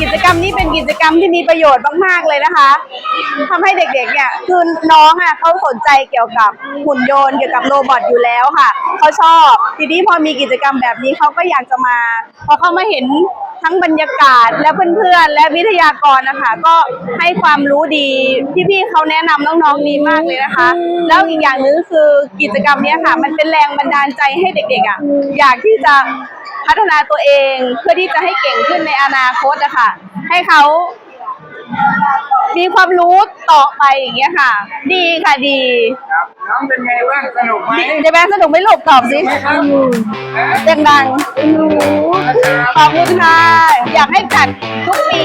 กิจกรรมนี้เป็นกิจกรรมที่มีประโยชน์มากๆเลยนะคะทำให้เด็กๆเนี่ยคือน้องอะเขาสนใจเกี่ยวกับหุ่นยนต์เกี่ยวกับโรบอทอยู่แล้วค่ะเขาชอบทีนี้พอมีกิจกรรมแบบนี้เขาก็อยากจะมา พอเขามาเห็นทั้งบรรยากาศและเพื่อนๆและวิทยากรนะคะก็ให้ความรู้ดีพี่ๆเขาแนะนำน้องๆดีมากเลยนะคะ แล้วอีกอย่างหนึงคือกิจกรรมนี้ค่ะ มันเป็นแรงบันดาลใจให้เด็กๆอะอยากที่จะ พัฒนาตัวเองเพื่อที่จะให้เก่งขึ้นในอนาคตอะค่ะ ให้เขามีความรู้ต่อไปอย่างเงี้ยค่ะ ดีค่ะดีครับ น้องเป็นไงบ้างสนุกไหมเดี๋ยวแบงค์สนุกไหม่หลบตอบสิไหมครับเอ๊ะดังๆขอบคุณค่ะอยากให้จัดทุกปี